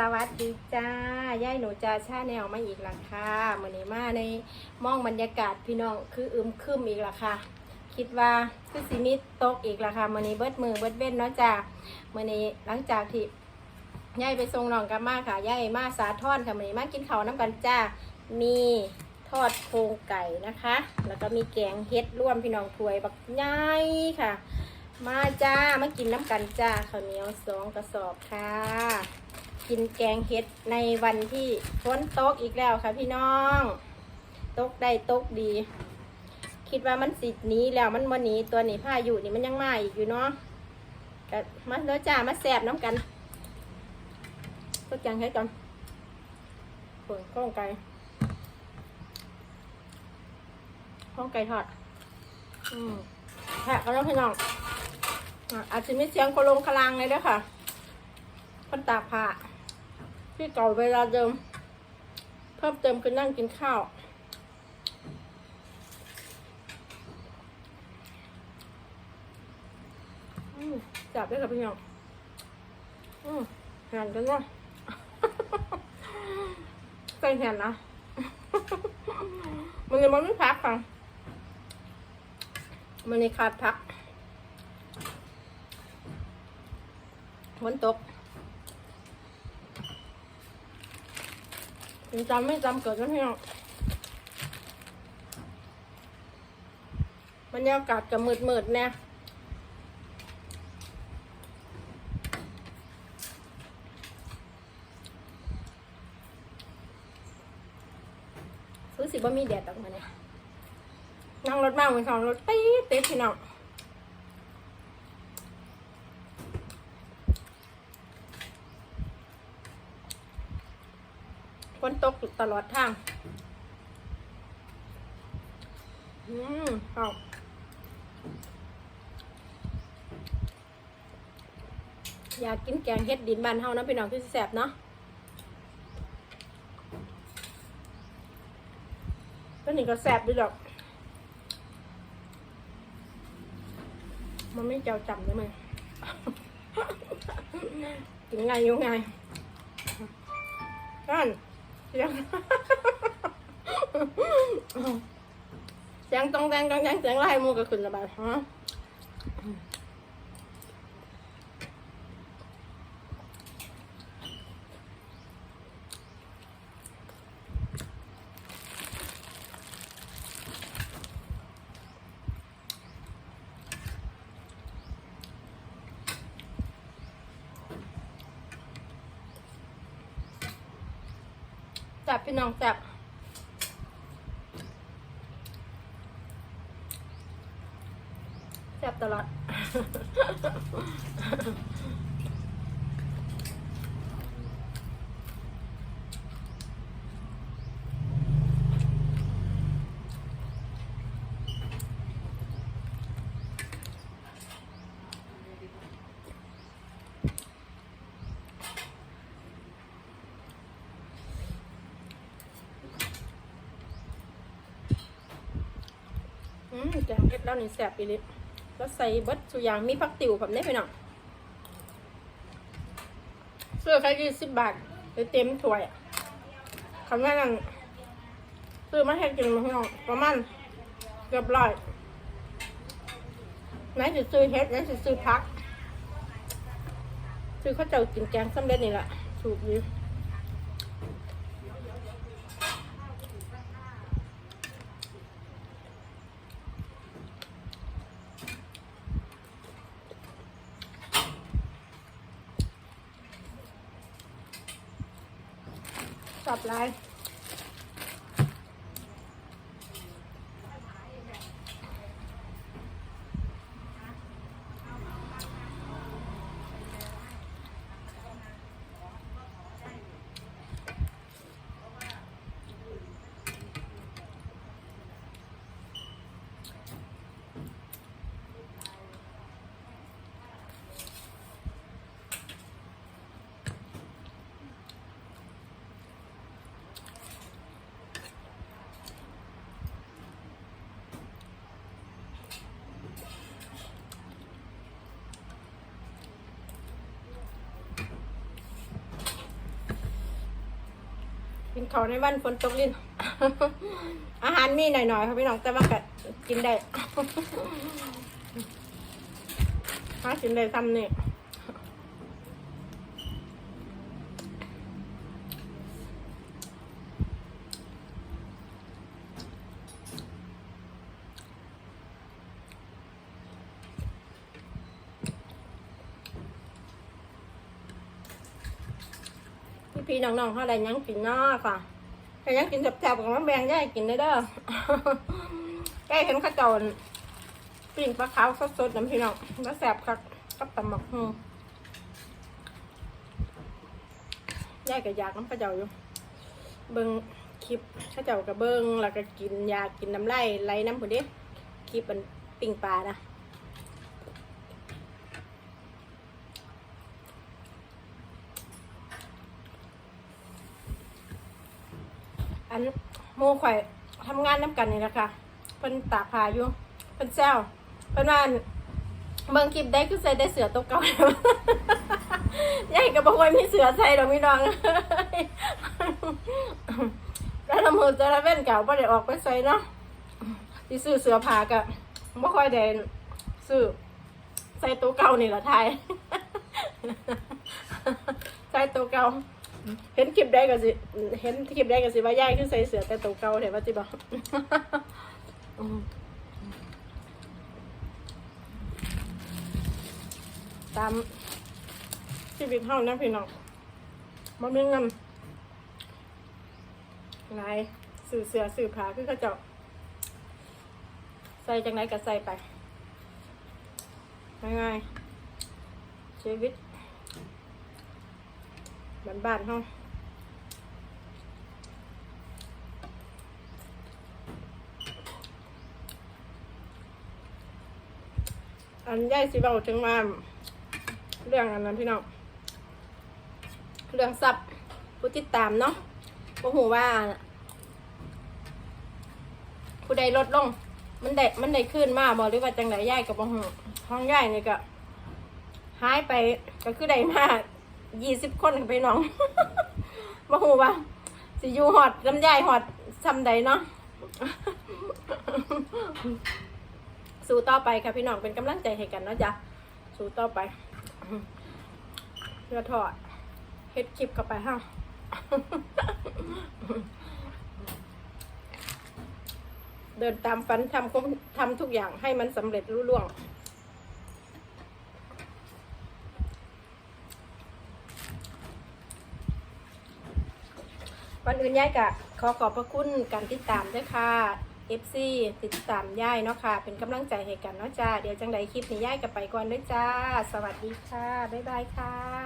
สวัสดีจ้าย่ายหนูจาชาแนวมาอีกละค่ะมื่อนี้มาในมองบรรยากาศพี่น้องคืออึมครึมอีกละค่ะ คิดว่าคือสิมิตกอีกละค่ะมื่อนี้เบิดมือเบิดเว้นเนาะจ้ามื่อนี้หลังจากที่ย่ายไปส่งน้องกลับมาค่ะย่ายมาสาทอนค่ะมื่อนี้มากินข้าวน้ำกันจ้ามีทอดโครงไก่นะคะ แล้วก็มีแกงเฮ็ดร่วมพี่น้องถ้วยบักใหญ่ค่ะ มาจ้ามากินน้ำกันจ้าข้าวเหนียวสองกระสอบค่ะ กินแกงเห็ดในวันที่ฝนตกอีกแล้วค่ะพี่น้อง ตกได้ตกดี คิดว่ามันสิหนี้แล้วมันวันนี้ตัวนี้ผ้าอยู่นี่มันยังมาอีกอยู่เนาะก็มาเนื้อจ้ามาแสบน้ำกันก็แกงเห็ดกันเปิดข้าวไก่ข้าวไก่ทอด อืมแทะกันแล้วพี่น้องอะอาจจะมีเสียงโคลงคลางเลยด้วยค่ะ คนตากผ้า ที่เก่าเวลาเดิม เพิ่มเติมคือนั่งกินข้าวอืมจับได้กับพี่น้องอืมหันกันเนาใส่แหนนะ มันเลยมันไม่พักค่ะมันนี่ขาดพักฝนตก ยังจำไม่จำเกิดนะพี่น้องบรรยากาศจะมืดมืดๆเนี่ยรู้สึกว่ามีแดดออกมาเนี่ยนั่งรถมากเหมือนสองรถตีดตีดพี่น้องฝน ตกตลอดทางอืมเอาอยากกินแกงเฮ็ดดินบ้านเฮานะพี่น้องคือแซ่บเนาะก็นี่ก็แซ่บด้วยดอก มันไม่เจ้าจำได้ไหมกินไงอยู่ไงนั่น สียงเสียงตรงแดงตรงแดงเสียงไล่มูก็ขึ้นระบายฮะ บพี่น้องจับแสบตลอด อืมแกงเห็ดแล้วนี่แซ่บอีหลิแล้วใส่เบิดสุยางมีผักติ๋วแบบนี้ไปหน่อยเสื้อแค่ยี่สิบบาทเลยเต็มถ้วยคำว่านั่นซื้อมาให้กินมาพี่น้องประมาณเกือบร้อยไหนจะซื้อเห็ดไหนจะซื้อพัก ซื้อข้าวเจ้ากินแกงสำเร็จนี่แหละถูกดีสั บลาย กินข้าวในวันฝนตกลิ้น อาหารมีหน่อยๆค่ะพี่น้องแต่ว่าก็กินได้หากินได้ซ้ำนี่ พี่น้องๆเขาได้ยังกินนาค่ะแต่ยังกินแซ่บๆกับมะแบงย่ายกินได้เด้อใกล้เห็นข้าวเจรปิ้งปลาขาวสดๆน้ำพี่น้องแล้วแซ่บคักกับตำหมักฮูย่ายก็อยากน้ำข้าวเจ้าอยู่ เบิ่งคลิปข้าวเจ้ากับเบิ่งแล้วก็กินยากินน้ำไหลไหลน้ำผุนเด้คลิปมันปิ้งปลานะ อันโมข่อยทำงานน้ำกันนี่แหละค่ะเพิ่นตากผ้าอยู่เพิ่นแซวเพิ่นว่านเบิ่งคลิปได้คือใส่ได้เสือตัวเก่ายายก็บอกว่ามีเสือใส่ดอกพี่น้องแล้วละมือจะละเว้นเก่าบ่ได้ออกไปใส่เนาะสิซื้อเสือผ้าก็บ่ค่อยได้ซื้อใส่ตัวเก่านี่ล่ะทายใส่ตัวเก่า เห็นคลิปได้ก็สิเห็นคลิปได้ก็สิว่ายายคือใส่เสือแต่ตัวเก่าเห็นว่าจิบอกตามชีวิตเฮานะพี่น้องบ่มีเงินหลายสื่อเสือสื่อผาคือเขาเจ้าใส่จังไหนก็ใส่ไปง่ายๆชีวิต บ้านบ้านๆเฮาอันย่ายสิเบาถึงว่าเรื่องอันนั้นพี่น้องเรื่องซับผู้ติดตามเนาะบ่หูว่า ผู้ใดลดลง มันได้มันได้ขึ้นมาบ่หรือว่าจังไดย่ายกับบ่หูห้องย่ายนี่ก็หายไปก็คือได้มาก ยี่สิบคนไปน้องบ่หูว่าสิอยู่หอดลำไยหอดซ้ำใดเนาะสู้ต่อไปค่ะพี่น้องเป็นกำลังใจให้กันเนาะจ๊ะสู้ต่อไปเพื่อทอดเฮ็ดคลิปเข้าไปฮะเดินตามฝันทำทำทุกอย่างให้มันสำเร็จรุ่ล่วง วันอื่นย่ายกะขอขอบพระคุณการติดตามด้วยค่ะ FC ติดตามย่ายเนาะค่ะ เป็นกำลังใจให้กันเนาะจ้า เดี๋ยวจังใดคลิปนี้ย่ายกับไปก่อนด้วยจ้า สวัสดีค่ะ บ๊ายบายค่ะ